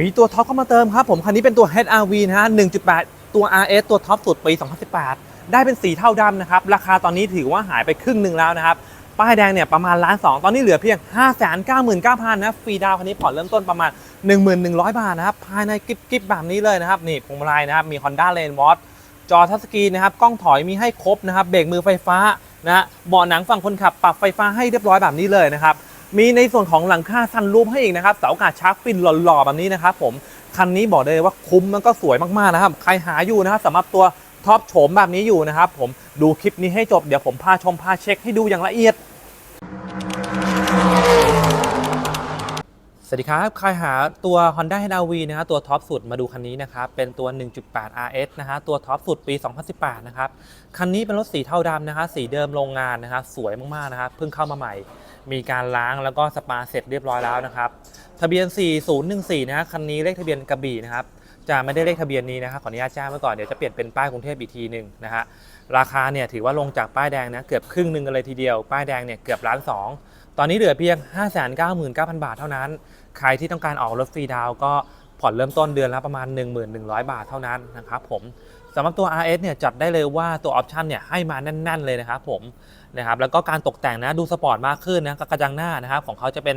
มีตัวท็อปเข้ามาเติมครับผมคันนี้เป็นตัว HRV นะฮะ 1.8 ตัว RS ตัวท็อปสุดปี 2018 ได้เป็นสีเท่าดำนะครับ ราคาตอนนี้ถือว่าหายไปครึ่งหนึ่งแล้วนะครับ ป้ายแดงเนี่ยประมาณล้านสองตอนนี้เหลือเพียง 5 9 9 9 0 0นะฟรีดาวคันนี้ผ่อนเริ่มต้นประมาณ 11,100 บาทนะครับ ภายในกิฟกิฟแบบนี้เลยนะครับ นี่พวงมาลัยนะครับ มี Honda Lane w a t จอทัชสกรีนนะครับ กล้องถอยมีให้ครบนะครับ เบรกมือไฟฟ้านะฮะเบาะหนังฝั่งคนขับปรับไฟฟ้าให้เรียบร้อยแบบนี้เลยนะครับ มีในส่วนของหลังคาซันรูฟให้อีกนะครับเสาอากาศชาร์กฟินหล่อๆแบบนี้นะครับผมคันนี้บอกเลยว่าคุ้มแล้วก็สวยมากๆนะครับ ใครหาอยู่นะครับสำหรับตัวท็อปโฉมแบบนี้อยู่นะครับผมดูคลิปนี้ให้จบเดี๋ยวผมพาชมพาเช็คให้ดูอย่างละเอียดสวัสดีครับ ใครหาตัว Honda HR-V นะฮะตัวท็อปสุดมาดูคันนี้นะครับ เป็นตัว 1.8 RS นะฮะตัวท็อปสุดปี 2018 นะครับ คันนี้เป็นรถสีเทาดำนะฮะสีเดิมโรงงานนะครับสวยมาก ๆ นะครับ เพิ่งเข้ามาใหม่ มีการล้างแล้วก็สปาเสร็จเรียบร้อยแล้วนะครับ ทะเบียน 4014 นะฮะคันนี้เลขทะเบียนกระบี่นะครับจะไม่ได้เลขทะเบียนนี้นะครับขออนุญาตแจ้งไว้ก่อนเดี๋ยวจะเปลี่ยนเป็นป้ายกรุงเทพอีกทีหนึ่งนะฮะราคาเนี่ยถือว่าลงจากป้ายแดงนะเกือบครึ่งหนึ่งกันเลยทีเดียวป้ายแดงเนี่ยเกือบล้านสองตอนนี้เหลือเพียง 599,000 บาทเท่านั้น ใครที่ต้องการออกรถฟรีดาวก็ผ่อนเริ่มต้นเดือนละประมาณ 1100 บาทเท่านั้นนะครับผม สำหรับตัว RS เนี่ยจัดได้เลยว่าตัวออปชันเนี่ยให้มาแน่น ๆ เลยนะครับผมนะครับแล้วก็การตกแต่งนะดูสปอร์ตมากขึ้นนะกระจังหน้านะครับของเขาจะเป็น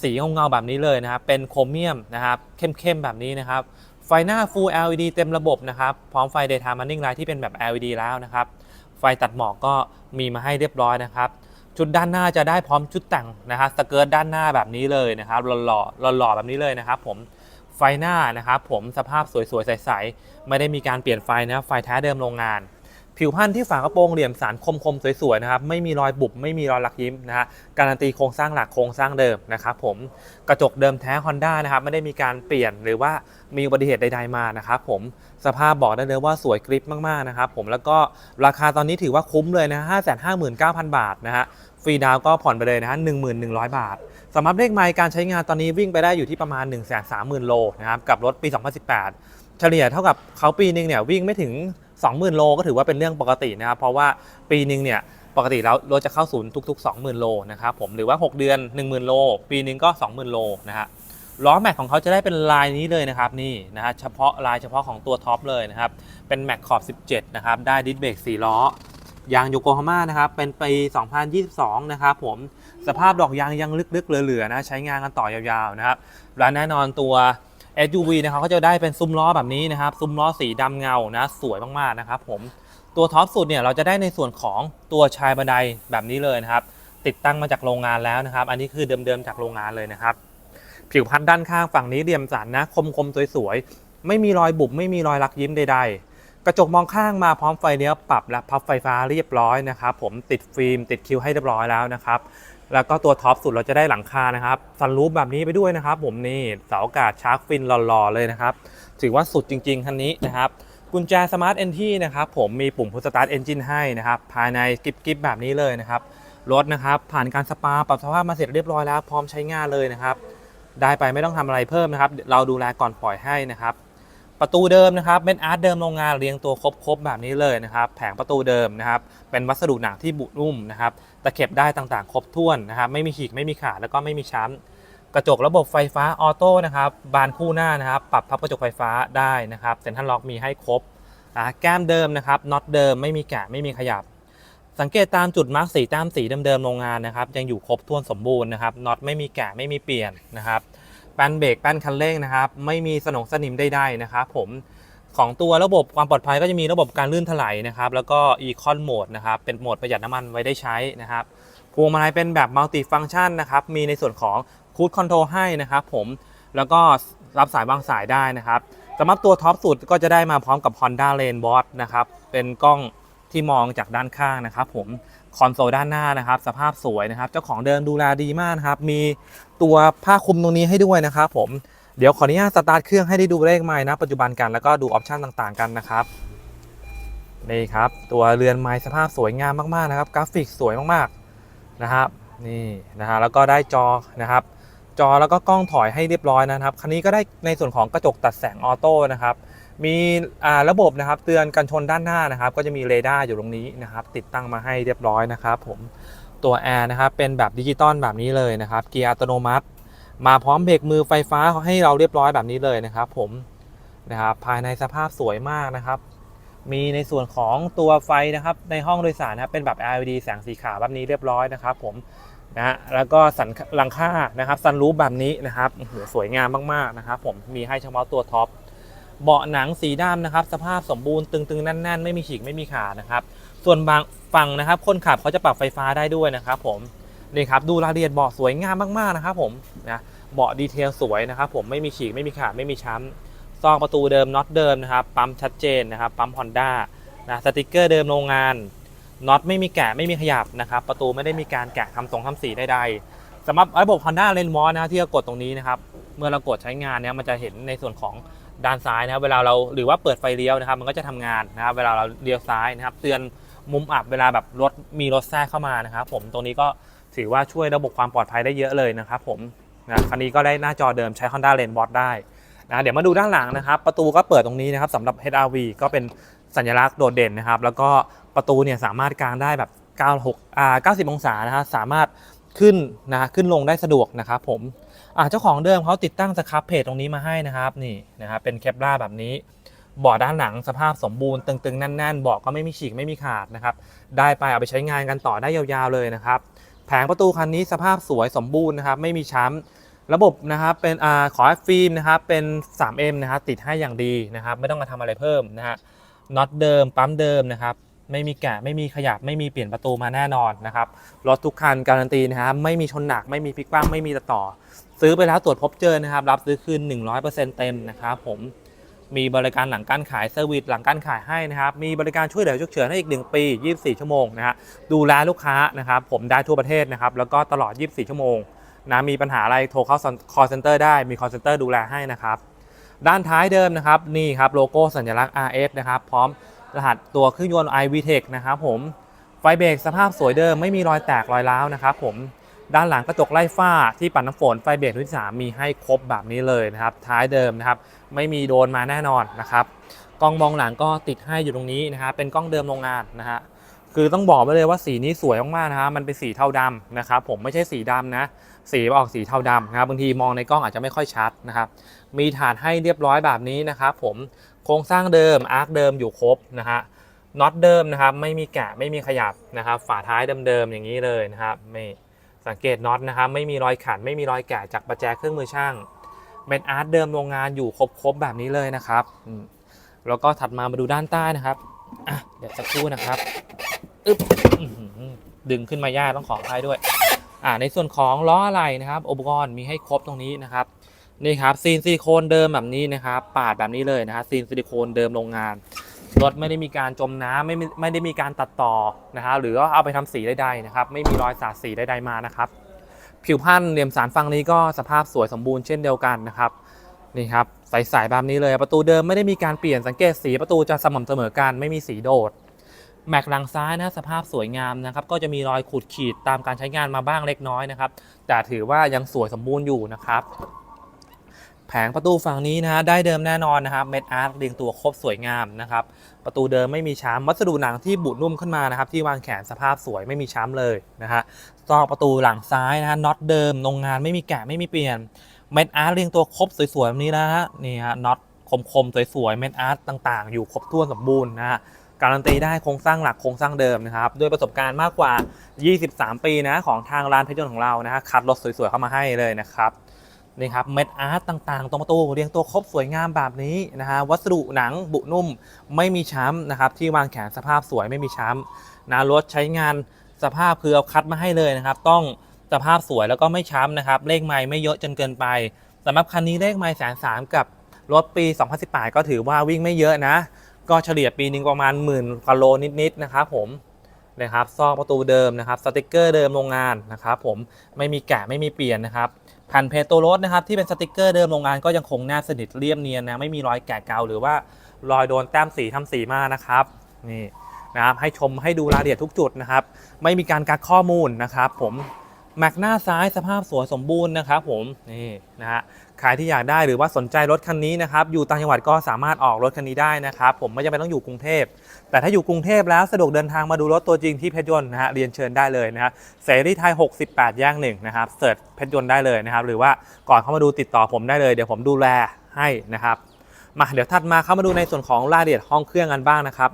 สีเงาๆแบบนี้เลยนะครับเป็นโครเมียมนะครับเข้มๆแบบนี้นะครับไฟหน้า Full LED เต็มระบบนะครับพร้อมไฟ Daytime Running Light ที่เป็นแบบ LED แล้วนะครับไฟตัดหมอกก็มีมาให้เรียบร้อยนะครับชุดด้านหน้าจะได้พร้อมชุดแต่งนะฮะสเกิร์ตด้านหน้าแบบนี้เลยนะครับหล่อๆหล่อๆแบบนี้เลยนะครับผม ไฟหน้านะครับผมสภาพสวยๆ ใสๆ ไม่ได้มีการเปลี่ยนไฟนะไฟแท้เดิมโรงงาน ผิวพันธุ์ที่ฝากระโปรงเหลี่ยมสารคมๆ สวยๆ นะครับ ไม่มีรอยบุบ ไม่มีรอยลักยิ้มนะฮะการันตีโครงสร้างหลักโครงสร้างเดิมนะครับผมกระจกเดิมแท้ Honda นะครับ ไม่ได้มีการเปลี่ยนหรือว่ามีอุบัติเหตุใดๆมานะครับผมสภาพบอกได้เลยว่าสวยกริปมากๆนะครับผมแล้วก็ราคาตอนนี้ถือว่าคุ้มเลยนะ559,000 บาทนะฮะ รีดาวก็ผ่อนไปเลยนะฮะ1,100 บาทสำหรับเลขไมล์การใช้งานตอนนี้วิ่งไปได้อยู่ที่ประมาณ 130,000 โลนะครับกับรถปี 2018 เฉลี่ยเท่ากับเขาปีหนึงเนี่ยวิ่งไม่ถึง 20,000 โลก็ถือว่าเป็นเรื่องปกตินะครับเพราะว่าปีหนึ่งเนี่ยปกติแล้วรถจะเข้าศูนย์ทุก ๆ 20,000 โลนะครับผมหรือว่า 6 เดือน 10,000 โล ปีหนึงก็ 20,000 โลนะฮะล้อแม็กของเขาจะได้เป็นลายนี้เลยนะครับนี่นะฮะเฉพาะลายเฉพาะของตัวท็อปเลยนะครับเป็นแม็กขอบ 17 นะครับได้ดิสเบรก4ล้อ ยางโยโกฮาม่านะครับ เป็นปี 2022 นะครับผม สภาพดอกยางยังลึกๆ เหลือๆ นะ ใช้งานกันต่อยาวๆ นะครับและแน่นอนตัว SUV นะครับก็จะได้เป็นซุ้มล้อแบบนี้นะครับ ซุ้มล้อสีดำเงา นะ สวยมากๆ นะครับผม ตัวท็อปสุดเนี่ยเราจะได้ในส่วนของตัวชายบันไดแบบนี้เลยนะครับ ติดตั้งมาจากโรงงานแล้วนะครับ อันนี้คือเดิมๆ จากโรงงานเลยนะครับ ผิวพันธุ์ด้านข้างฝั่งนี้เรียมสันนะ คมๆ สวยๆ ไม่มีรอยบุบ ไม่มีรอยลักยิ้มใดๆ กระจกมองข้างมาพร้อมไฟเลี้ยวปรับและพับไฟฟ้าเรียบร้อยนะครับผมติดฟิล์มติดคิวให้เรียบร้อยแล้วนะครับแล้วก็ตัวท็อปสุดเราจะได้หลังคานะครับซันรูฟแบบนี้ไปด้วยนะครับผมนี่เสาอากาศชาร์กฟินหล่อๆเลยนะครับถือว่าสุดจริง ๆ คันนี้นะครับกุญแจสมาร์ทเอนที่นะครับผมมีปุ่มพุทสตาร์ทเอนจินให้นะครับภายในกิบกิบแบบนี้เลยนะครับรถนะครับผ่านการสปาปรับสภาพมาเสร็จเรียบร้อยแล้วพร้อมใช้งานเลยนะครับได้ไปไม่ต้องทำอะไรเพิ่มนะครับ เราดูแลก่อนปล่อยให้นะครับ ประตูเดิมนะครับเป็นอาร์ตเดิมโรงงานเรียงตัวครบๆแบบนี้เลยนะครับแผงประตูเดิมนะครับเป็นวัสดุหนังที่บุนุ่มนะครับตะเข็บได้ต่างๆ ครบถ้วนนะครับไม่มีขีดไม่มีขาดแล้วก็ไม่มีช้ำกระจกระบบไฟฟ้าออโต้นะครับบานคู่หน้านะครับปรับพับกระจกไฟฟ้าได้นะครับเซ็นทรัลล็อกมีให้ครบแก้มเดิมนะครับน็อตเดิมไม่มีแกะไม่มีขยับ สังเกตตามจุดมาร์กสีตามสีเดิมๆโรงงานนะครับยังอยู่ครบถ้วนสมบูรณ์นะครับน็อตไม่มีแกะไม่มีเปลี่ยนนะครับ แป้นเบรกแป้นคันเร่งนะครับไม่มีสนองสนิมใดๆนะครับผมของตัวระบบความปลอดภัยก็จะมีระบบการลื่นถลายนะครับแล้วก็ Econ Mode นะครับเป็นโหมดประหยัดน้ำมันไว้ได้ใช้นะครับพวงมาลัยเป็นแบบมัลติฟัง c t ชันนะครับมีในส่วนของคูดคอนโทรลให้นะครับผมแล้วก็รับสายวางสายได้นะครับสำหรับตัวท็อปสุดก็จะได้มาพร้อมกับ Honda Lane Watch นะครับเป็นกล้องที่มองจากด้านข้างนะครับผม คอนโซลด้านหน้านะครับ สภาพสวยนะครับ เจ้าของเดิมดูแลดีมากนะครับ มีตัวผ้าคลุมตรงนี้ให้ด้วยนะครับผม เดี๋ยวขออนุญาตสตาร์ทเครื่องให้ได้ดูเลขไม้นะปัจจุบันกันแล้วก็ดูออปชันต่างๆกันนะครับนี่ครับตัวเรือนไม้สภาพสวยงามมากๆนะครับ กราฟิกสวยมากๆนะครับนี่นะฮะแล้วก็ได้จอนะครับ จอแล้วก็กล้องถอยให้เรียบร้อยนะครับคันนี้ก็ได้ในส่วนของกระจกตัดแสงออโต้นะครับ มีระบบนะครับเตือนกันชนด้านหน้านะครับ ก็จะมีเรดาร์อยู่ตรงนี้นะครับ ติดตั้งมาให้เรียบร้อยนะครับผมตัวแอร์นะครับเป็นแบบดิจิตอลแบบนี้เลยนะครับเกียร์อัตโนมัติ มาพร้อมเบรกมือไฟฟ้าให้เราเรียบร้อยแบบนี้เลยนะครับ ผมนะครับภายในสภาพสวยมากนะครับ มีในส่วนของตัวไฟนะครับในห้องโดยสารนะครับเป็นแบบ LED แสงสีขาวแบบนี้เรียบร้อยนะครับ ผมนะฮะแล้วก็สันหลังคานะครับซันรูฟแบบนี้นะครับสวยงามมากๆนะครับ ผมมีให้เฉพาะตัวท็อป เบาะหนังสีดำนะครับ สภาพสมบูรณ์ตึงๆแน่น ๆ ไม่มีฉีกไม่มีขาดนะครับ ส่วนบางฝั่งนะครับคนขับเขาจะปรับไฟฟ้าได้ด้วยนะครับผมนี่ครับดูรายละเอียดเบาะสวยงามมากๆนะครับผมนะเบาะดีเทลสวยนะครับ ผมไม่มีฉีกไม่มีขาดไม่มีช้ำซองประตูเดิมน็อตเดิมนะครับปั๊มชัดเจนนะครับปั๊มฮอนด้านะสติกเกอร์เดิมโรงงานน็อตไม่มีแกะไม่มีขยับนะครับ ประตูไม่ได้มีการแกะทำทรงทำสีใดๆสำหรับระบบ Honda l e n m o s นะที่เรากดตรงนี้นะครับ เมื่อเรากดใช้งานเนี่ยมันจะเห็นในส่วนของ ด้านซ้ายนะครับเวลาเราหรือว่าเปิดไฟเลี้ยวนะครับ มันก็จะทำงานนะครับ เวลาเราเลี้ยวซ้ายนะครับ เตือนมุมอับเวลาแบบรถมีรถแทรกเข้ามานะครับ ผมตรงนี้ก็ถือว่าช่วยระบบความปลอดภัยได้เยอะเลยนะครับ ผมนะคันนี้ก็ได้หน้าจอเดิมใช้ Honda l e n m o s ได้นะเดี๋ยวมาดูด้านหลังนะครับ ประตูก็เปิดตรงนี้นะครับสำหรับ HRV ก็เป็นสัญลักษณ์โดดเด่นนะครับ แล้วก็ประตูเนี่ยสามารถกางได้แบบ 96 อ่า 90 องศานะฮะสามารถ ขึ้นนะขึ้นลงได้สะดวกนะครับผมอ่าเจ้าของเดิมเขาติดตั้งสครับเพจตรงนี้มาให้นะครับนี่นะครับเป็นเคปล่าแบบนี้เบาะด้านหลังสภาพสมบูรณ์ตึงๆแน่นๆเบาะก็ไม่มีฉีกไม่มีขาดนะครับได้ไปเอาไปใช้งานกันต่อได้ยาวๆเลยนะครับแผงประตูคันนี้สภาพสวยสมบูรณ์นะครับไม่มีช้ำระบบนะครับเป็นอขอฟิล์มนะครับเป็น 3M นะครับติดให้อย่างดีนะครับไม่ต้องมาทำอะไรเพิ่มนะฮะน็อตเดิมปั๊มเดิมนะครับ ไม่มีแกะไม่มีขยับไม่มีเปลี่ยนประตูมาแน่นอนนะครับรถทุกคันการันตีนะครับไม่มีชนหนักไม่มีพลิกคว่ำไม่มีตัดต่อ ซื้อไปแล้วตรวจพบเจอนะครับ รับซื้อคืน 100%เต็มนะครับผมมีบริการหลังการขายเซอร์วิสหลังการขายให้นะครับ มีบริการช่วยเหลือฉุกเฉินให้อีก 1 ปี 24 ชั่วโมงนะฮะดูแลลูกค้านะครับ ผมได้ทั่วประเทศนะครับ แล้วก็ตลอด 24 ชั่วโมงนะมีปัญหาอะไรโทรเข้า call center ได้มี call center ดูแลให้นะครับ ด้านท้ายเดิมนะครับ นี่ครับโลโก้สัญลักษณ์ RF นะครับ พร้อม รหัสตัวเครื่องยนต์ iVTEC นะครับผมไฟเบรกสภาพสวยเดิมไม่มีรอยแตกรอยร้าวนะครับผมด้านหลังกระจกไล่ฝ้าที่ปัดน้ำฝนไฟเบรกรุ่นที่3มีให้ครบแบบนี้เลยนะครับ ท้ายเดิมนะครับ ไม่มีโดนมาแน่นอนนะครับกล้องมองหลังก็ติดให้อยู่ตรงนี้นะครับเป็นกล้องเดิมโรงงานนะฮะคือต้องบอกไว้เลยว่าสีนี้สวยมากๆนะฮะมันเป็นสีเทาดำนะครับ ผมไม่ใช่สีดำนะ สีออกสีเทาดำนะครับบางทีมองในกล้องอาจจะไม่ค่อยชัดนะครับ มีฐานให้เรียบร้อยแบบนี้นะครับผม โครงสร้างเดิมอาร์คเดิมอยู่ครบนะฮะน็อตเดิมนะครับไม่มีแกะไม่มีขยับนะครับฝาท้ายเดิมๆอย่างนี้เลยนะครับไม่สังเกตน็อตนะครับไม่มีรอยขันไม่มีรอยแกะจากประแจเครื่องมือช่างเป็นอาร์ตเดิมโรงงานอยู่ครบๆแบบนี้เลยนะครับแล้วก็ถัดมามาดูด้านใต้นะครับเดี๋ยวสักครู่นะครับอึ๊บดึงขึ้นมายากต้องขออภัยด้วยอ่าในส่วนของล้ออะไรนะครับ อุปกรณ์มีให้ครบตรงนี้นะครับ นี่ครับซีนซิลิโคนเดิมแบบนี้นะครับ ปาดแบบนี้เลยนะครับซีนซิลิโคนเดิมโรงงานรถไม่ได้มีการจมน้ำไม่ไม่ไม่ได้มีการตัดต่อนะครับหรือว่าเอาไปทำสีใดๆนะครับ ไม่มีรอยสาดสีใดๆมานะครับ ผิวพันธุ์เหลี่ยมสารฟังนี้ก็สภาพสวยสมบูรณ์เช่นเดียวกันนะครับนี่ครับใสๆแบบนี้เลย ประตูเดิมไม่ได้มีการเปลี่ยนสังเกตสีประตูจะสม่ำเสมอกันไม่มีสีโดดแม็กหลังซ้ายนะสภาพสวยงามนะครับ ก็จะมีรอยขูดขีดตามการใช้งานมาบ้างเล็กน้อยนะครับ แต่ถือว่ายังสวยสมบูรณ์อยู่นะครับ แผงประตูฝั่งนี้นะฮะได้เดิมแน่นอนนะครับเม็ดอาร์ตเรียงตัวครบสวยงามนะครับประตูเดิมไม่มีช้ำวัสดุหนังที่บุนุ่มขึ้นมานะครับที่วางแขนสภาพสวยไม่มีช้ำเลยนะฮะซอกประตูหลังซ้ายนะฮะน็อตเดิมโรงงานไม่มีแกะไม่มีเปลี่ยนเม็ดอาร์ตเรียงตัวครบสวยๆแบบนี้นะฮะนี่ฮะน็อตคมๆสวยๆเม็ดอาร์ตต่างๆ อยู่ครบถ้วนสมบูรณ์นะฮะการันตีได้โครงสร้างหลักโครงสร้างเดิมนะครับด้วยประสบการณ์มากกว่า 23 ปีนะของทางร้านเพชรยนต์ของเรานะฮะคัดรถสวยๆเข้ามาให้เลยนะครับ นี่ครับเม็ดอาร์ตต่างๆตรงประตูเรียงตัวครบสวยงามแบบนี้นะฮะวัสดุหนังบุนุ่มไม่มีช้ำนะครับที่วางแขนสภาพสวยไม่มีช้ำนะรถใช้งานสภาพคือเอาคัดมาให้เลยนะครับ ต้องสภาพสวยแล้วก็ไม่ช้ำนะครับ เลขไม้ไม่เยอะจนเกินไปสำหรับคันนี้เลขไมล์แสนสามกับรถปี 2018 ก็ถือว่าวิ่งไม่เยอะนะ ก็เฉลี่ยปีนึงประมาณหมื่นกว่าโลนิดๆนะครับผม นะครับซอกประตูเดิมนะครับสติกเกอร์เดิมโรงงานนะครับผมไม่มีแกะไม่มีเปลี่ยนนะครับแผ่นเพจตัวรถนะครับที่เป็นสติกเกอร์เดิมโรงงานก็ยังคงแนบสนิทเรียบเนียนนะไม่มีรอยแกะเกาหรือว่ารอยโดนแต้มสีทำสีมานะครับนี่นะครับให้ชมให้ดูรายละเอียดทุกจุดนะครับ ไม่มีการกักข้อมูลนะครับ ผมแม็กหน้าซ้ายสภาพสวยสมบูรณ์นะครับ ผมนี่นะฮะ ใครที่อยากได้หรือว่าสนใจรถคันนี้นะครับอยู่ต่างจังหวัดก็สามารถออกรถคันนี้ได้นะครับผมไม่จำเป็นต้องอยู่กรุงเทพ แต่ถ้าอยู่กรุงเทพแล้วสะดวกเดินทางมาดูรถตัวจริงที่เพชรยนต์นะฮะเรียนเชิญได้เลยนะฮะเสรีไทย 68แย่งหนึ่งนะครับเสิร์ชเพชรยนต์ได้เลยนะครับหรือว่าก่อนเข้ามาดูติดต่อผมได้เลยเดี๋ยวผมดูแลให้นะครับมาเดี๋ยวถัดมาเข้ามาดูในส่วนของรายละเอียดห้องเครื่องกันบ้างนะครับ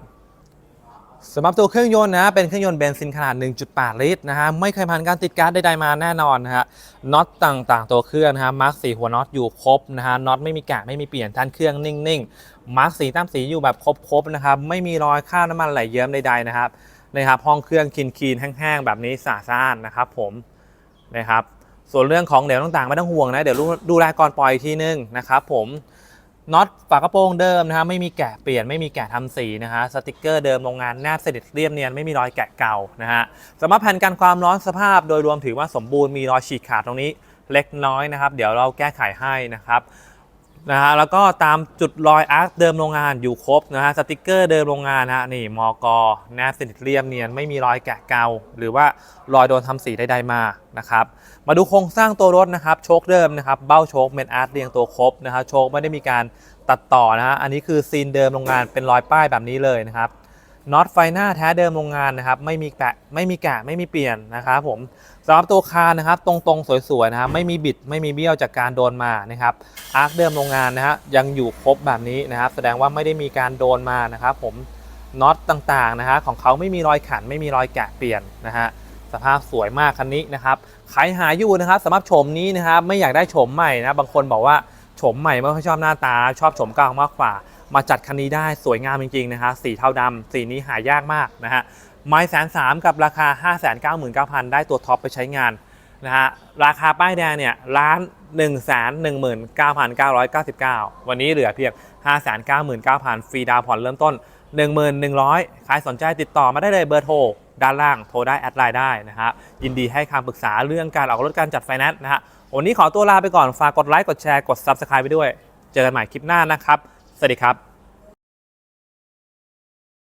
สำหรับตัวเครื่องยนต์นะเป็นเครื่องยนต์เบนซินขนาด 1.8 ลิตรนะฮะไม่เคยผ่านการติดก๊าร์ดใดๆมาแน่นอนนะฮะน็อตต่างๆ ตัวเครื่องนะฮะมาร์กสีหัวน็อตอยู่ครบนะฮะน็อตไม่มีกะไม่มีเปลี่ยนท่านเครื่องนิ่งๆมาร์กสีตั้มสีอยู่แบบครบๆนะครับไม่มีรอยคราน้ำมันไหลเยิ้มใดๆนะครับนะครับห้องเครื่องคีนๆแห้งๆแบบนี้สะอาดนะครับผมนะครับส่วนเรื่องของเหลวต่างๆไม่ต้องห่วงนะเดี๋ยวดูดูแลก่อนปล่อยอีกทีนึงนะครับผม น็อตฝากระโปรงเดิมนะฮะไม่มีแกะเปลี่ยนไม่มีแกะทำสีนะฮะสติกเกอร์เดิมโรงงานแนบสนิทเรียบเนียนไม่มีรอยแกะเก่านะฮะสำหรับแผ่นกันความร้อนสภาพโดยรวมถือว่าสมบูรณ์มีรอยฉีกขาดตรงนี้เล็กน้อยนะครับ เดี๋ยวเราแก้ไขให้นะครับ นะฮะแล้วก็ตามจุดรอยอาร์คเดิมโรงงานอยู่ครบนะฮะสติกเกอร์เดิมโรงงานนะฮะนี่มอกแนบสนิทเรียบเนียนไม่มีรอยแกะเกาหรือว่ารอยโดนทำสีใดๆมานะครับมาดูโครงสร้างตัวรถนะครับโชคเดิมนะครับเบ้าโชคเมนอาร์ตเรียงตัวครบนะฮะโชคไม่ได้มีการตัดต่อนะฮะอันนี้คือซีนเดิมโรงงานเป็นรอยป้ายแบบนี้เลยนะครับ น็อตไฟหน้าแท้เดิมโรงงานนะครับไม่มีแกะไม่มีแกะไม่มีเปลี่ยนนะครับผมสำหรับตัวคานนะครับตรงๆสวยๆนะครับไม่มีบิดไม่มีเบี้ยวจากการโดนมานะครับอาร์คเดิมโรงงานนะฮะยังอยู่ครบแบบนี้นะครับ แสดงว่าไม่ได้มีการโดนมานะครับผมน็อตต่างๆนะฮะของเขาไม่มีรอยขันไม่มีรอยแกะเปลี่ยนนะฮะสภาพสวยมากคันนี้นะครับใครหาอยู่นะครับสำหรับโฉมนี้นะครับไม่อยากได้โฉมใหม่นะบางคนบอกว่าโฉมใหม่ไม่ค่อยชอบหน้าตา ชอบโฉมเก่ามากกว่า มาจัดคันนี้ได้สวยงามจริงๆนะฮะสีเทาดำสีนี้หายากมากนะฮะไม้แสนสามกับราคา 5 9 9 0 0 0 ได้ตัวท็อปไปใช้งานนะฮะราคาป้ายแดงเนี่ยล้าน1 1 9 9 9 9 วันนี้เหลือเพียง 5 9 9 0 0 0 ฟรีดาวผ่อนเริ่มต้น 11,100 ใครสนใจติดต่อมาได้เลยเบอร์โทรด้านล่างโทรได้แอดไลน์ได้นะครับยินดีให้คำปรึกษาเรื่องการออกรถการจัดไฟแนนซ์นะฮะวันนี้ขอตัวลาไปก่อน ฝากกดไลค์กดแชร์กด Subscribe ไปด้วย เจอกันใหม่คลิปหน้านะครับ สวัสดีครับ